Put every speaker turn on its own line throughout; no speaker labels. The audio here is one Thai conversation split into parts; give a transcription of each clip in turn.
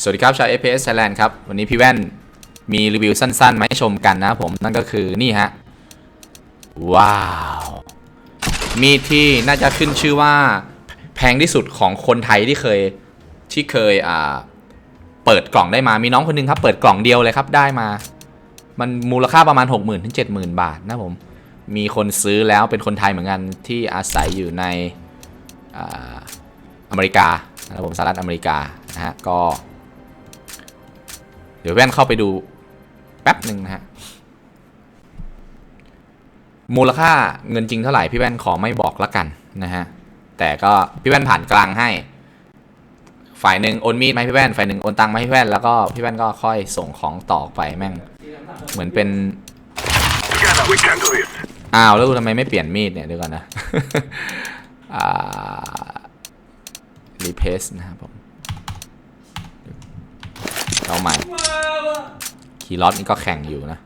สวัสดีครับชาว FPS Thailand ครับ วันนี้พี่แว่นมีรีวิวสั้นๆ มาให้ชมกันนะครับผมนั่นก็คือนี่ฮะ ว้าว มีดที่น่าจะขึ้นชื่อว่าแพงที่สุดของคนไทยที่เคยที่เคยอ่าเปิดกล่องได้มามีน้องคนหนึงครับ เปิดกล่องเดียวเลยครับได้มา มันมูลค่าประมาณ 60,000ถึง70,000 บาทนะผม มีคนซื้อแล้วเป็นคนไทยเหมือนกันที่อาศัยอยู่ในออเมริกานะครับผมสหรัฐอเมริกานะฮะก็ เดี๋ยวแว่นเข้าไปดูแป๊บหนึ่งนะฮะมูลค่าเงินจริงเท่าไหร่พี่แว่นขอไม่บอกละกันนะฮะแต่ก็พี่แว่นผ่านกลางให้ ฝ่ายหนึ่งโอนมีดมาให้พี่แว่นฝ่ายหนึ่งโอนตังค์มาให้พี่แว่นแล้วก็พี่แว่นก็ค่อยส่งของต่อไปแม่ง เหมือนเป็นอ้าวแล้วทำไมไม่เปลี่ยนมีดเนี่ยเดี๋ยวก่อนนะอ่ารีเพสนะครับผม เอาใหม่ คีย์ล็อตนี่ก็แข่งอยู่นะ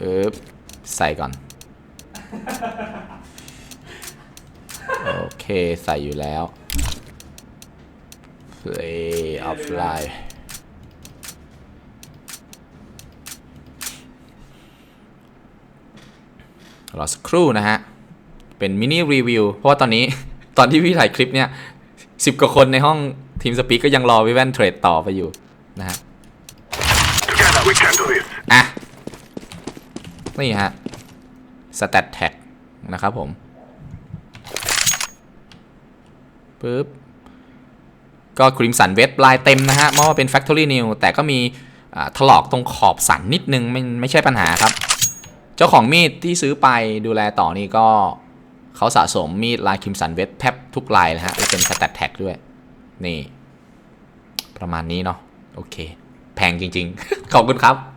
ปึ๊บใส่ก่อน โอเค ใส่อยู่แล้ว play offline รอสักครู่นะฮะ เป็นมินิรีวิว เพราะว่าตอนนี้ตอนที่พี่ถ่ายคลิปเนี่ยสิบกว่าคนในห้องทีมสปีกก็ยังรอวิแวนเทรดต่อไปอยู่ นะฮะ
Together we can do this.
อะนี่ฮะ stat tag นะครับผมปึ๊บก็ครีมสันเวทลายเต็มนะฮะเพราะว่าเป็น Factory New แต่ก็มีอ่าถลอกตรงขอบสันนิดนึงไม่ไม่ใช่ปัญหาครับ เจ้าของมีดที่ซื้อไปดูแลต่อนี่ก็เขาสะสมมีดลายคิมสันเวทแทบทุกลายเลยฮะและเป็น stat tag ด้วย นี่ ประมาณนี้เนาะ โอเค แพงจริง ๆ ขอบคุณครับ